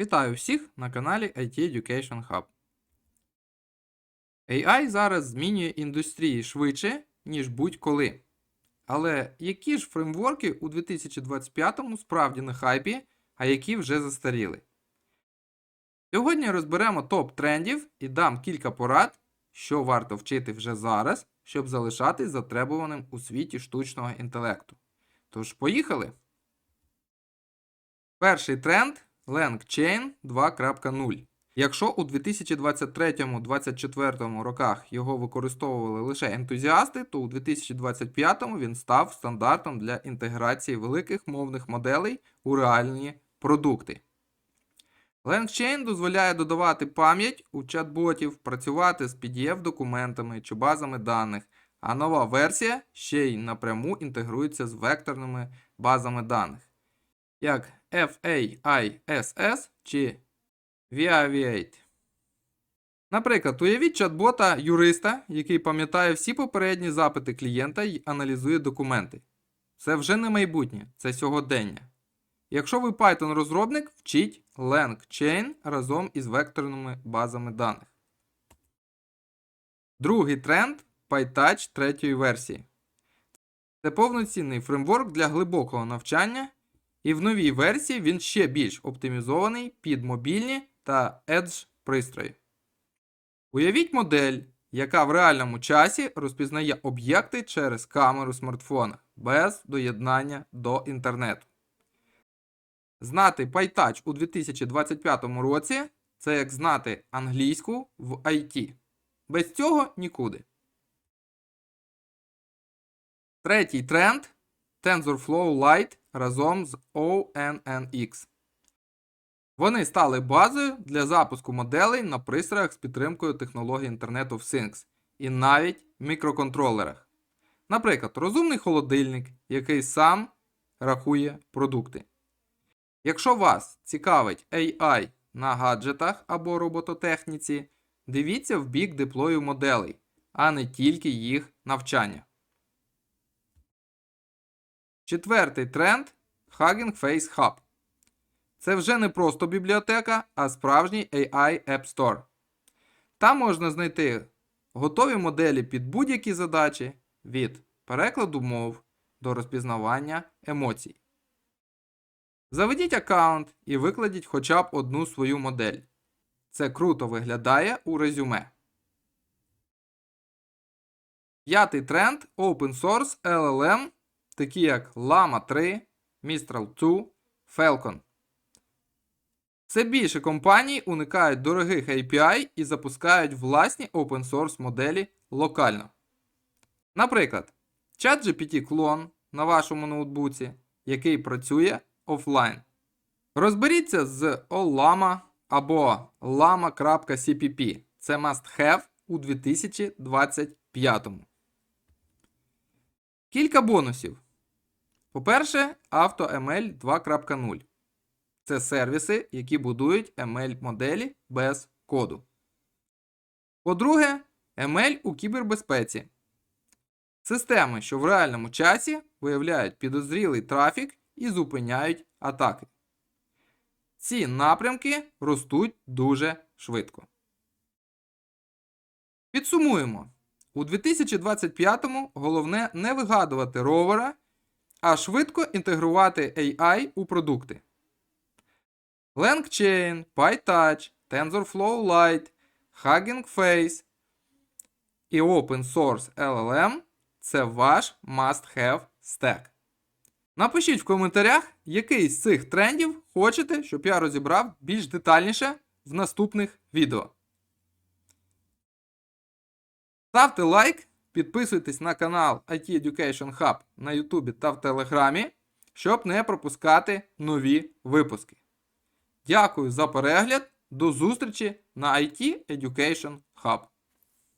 Вітаю всіх на каналі IT Education Hub. AI зараз змінює індустрії швидше, ніж будь-коли. Але які ж фреймворки у 2025-му справді на хайпі, а які вже застаріли? Сьогодні розберемо топ трендів і дам кілька порад, що варто вчити вже зараз, щоб залишатись затребуваним у світі штучного інтелекту. Тож, поїхали! Перший тренд LangChain 2.0. Якщо у 2023-2024 роках його використовували лише ентузіасти, то у 2025 він став стандартом для інтеграції великих мовних моделей у реальні продукти. LangChain дозволяє додавати пам'ять у чат-ботів, працювати з PDF-документами чи базами даних, а нова версія ще й напряму інтегрується з векторними базами даних, як FAISS чи VIV8. Наприклад, уявіть чат-бота юриста, який пам'ятає всі попередні запити клієнта і аналізує документи. Це вже не майбутнє, це сьогодення. Якщо ви Python-розробник, вчіть LangChain разом із векторними базами даних. Другий тренд PyTouch третьої версії. Це повноцінний фреймворк для глибокого навчання, і в новій версії він ще більш оптимізований під мобільні та Edge пристрої. Уявіть модель, яка в реальному часі розпізнає об'єкти через камеру смартфона без доєднання до інтернету. Знати PyTouch у 2025 році це як знати англійську в IT. Без цього нікуди. Третій тренд TensorFlow Lite разом з ONNX. Вони стали базою для запуску моделей на пристроях з підтримкою технології Internet of Things і навіть мікроконтролерах. Наприклад, розумний холодильник, який сам рахує продукти. Якщо вас цікавить AI на гаджетах або робототехніці, дивіться в бік деплою моделей, а не тільки їх навчання. Четвертий тренд Hugging Face Hub. Це вже не просто бібліотека, а справжній AI App Store. Там можна знайти готові моделі під будь-які задачі від перекладу мов до розпізнавання емоцій. Заведіть аккаунт і викладіть хоча б одну свою модель. Це круто виглядає у резюме. П'ятий тренд Open Source LLM, такі як Llama 3, Mistral 2, Falcon. Все більше компаній уникають дорогих API і запускають власні open source моделі локально. Наприклад, ChatGPT клон на вашому ноутбуці, який працює офлайн. Розберіться з Ollama або llama.cpp. Це must have у 2025. Кілька бонусів. По-перше, AutoML 2.0. Це сервіси, які будують ML-моделі без коду. По-друге, ML у кібербезпеці. Системи, що в реальному часі виявляють підозрілий трафік і зупиняють атаки. Ці напрямки ростуть дуже швидко. Підсумуємо. У 2025-му головне не вигадувати ровера, а швидко інтегрувати AI у продукти. LangChain, PyTouch, TensorFlow Lite, Hugging Face і Open Source LLM це ваш must-have stack. Напишіть в коментарях, який з цих трендів хочете, щоб я розібрав більш детальніше в наступних відео. Ставте лайк, підписуйтесь на канал IT Education Hub на YouTube та в Телеграмі, щоб не пропускати нові випуски. Дякую за перегляд. До зустрічі на IT Education Hub.